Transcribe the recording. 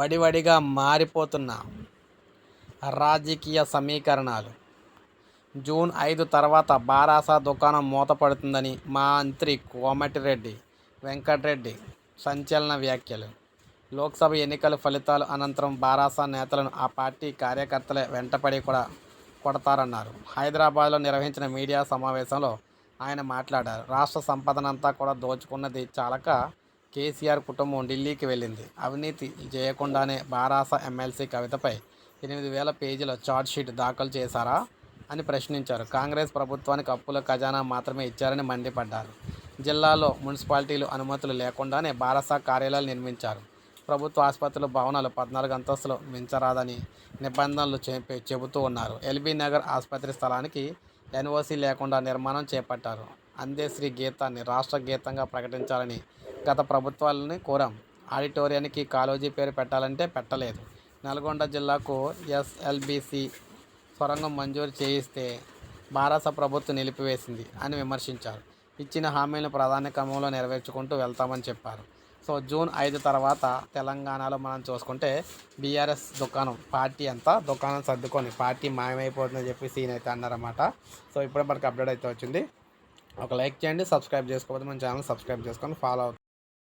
వడివడిగా మారిపోతున్న రాజకీయ సమీకరణాలు. జూన్ ఐదు తర్వాత బారాసా దుకాణం మూతపడుతుందని మంత్రి కోమటిరెడ్డి వెంకటరెడ్డి సంచలన వ్యాఖ్యలు. లోక్సభ ఎన్నికల ఫలితాలు అనంతరం బారాసా నేతలను ఆ పార్టీ కార్యకర్తలే వెంటపడి కూడా కొడతారన్నారు. హైదరాబాద్లో నిర్వహించిన మీడియా సమావేశంలో ఆయన మాట్లాడారు. రాష్ట్ర సంపదనంతా కూడా దోచుకున్నది చాలక కేసీఆర్ కుటుంబం ఢిల్లీకి వెళ్ళింది. అవినీతి చేయకుండానే బారాస ఎమ్మెల్సీ కవితపై ఎనిమిది వేల పేజీల షీట్ దాఖలు చేశారా అని ప్రశ్నించారు. కాంగ్రెస్ ప్రభుత్వానికి అప్పుల ఖజానా మాత్రమే ఇచ్చారని మండిపడ్డారు. జిల్లాలో మున్సిపాలిటీలు అనుమతులు లేకుండానే బారాస కార్యాలయాలు నిర్మించారు. ప్రభుత్వ ఆసుపత్రుల భవనాలు పద్నాలుగు అంతస్తులు మించరాదని నిబంధనలు చెబుతూ ఉన్నారు. ఎల్బీ నగర్ ఆసుపత్రి స్థలానికి ఎన్ఓసి లేకుండా నిర్మాణం చేపట్టారు. అందేశ్రీ గీతాన్ని రాష్ట్ర గీతంగా ప్రకటించాలని గత ప్రభుత్వాలని కోరాం. ఆడిటోరియానికి కాలోజీ పేరు పెట్టాలంటే పెట్టలేదు. నల్గొండ జిల్లాకు ఎస్ఎల్బిసి సొరంగం మంజూరు చేయిస్తే భారత ప్రభుత్వం నిలిపివేసింది అని విమర్శించారు. ఇచ్చిన హామీలను ప్రధాన క్రమంలో నెరవేర్చుకుంటూ వెళ్తామని చెప్పారు. సో జూన్ ఐదు తర్వాత తెలంగాణలో మనం చూసుకుంటే బీఆర్ఎస్ దుకాణం పార్టీ అంతా దుకాణం సర్దుకొని పార్టీ మాయమైపోతుందని చెప్పి సీన్ అయితే అన్నారన్నమాట. సో ఇప్పుడే మనకి అప్డేట్ అయితే వచ్చింది. ఒక లైక్ చేయండి సబ్స్క్రైబ్ చేసుకోకపోతే మన ఛానల్ సబ్స్క్రైబ్ చేసుకొని ఫాలో అవుతుంది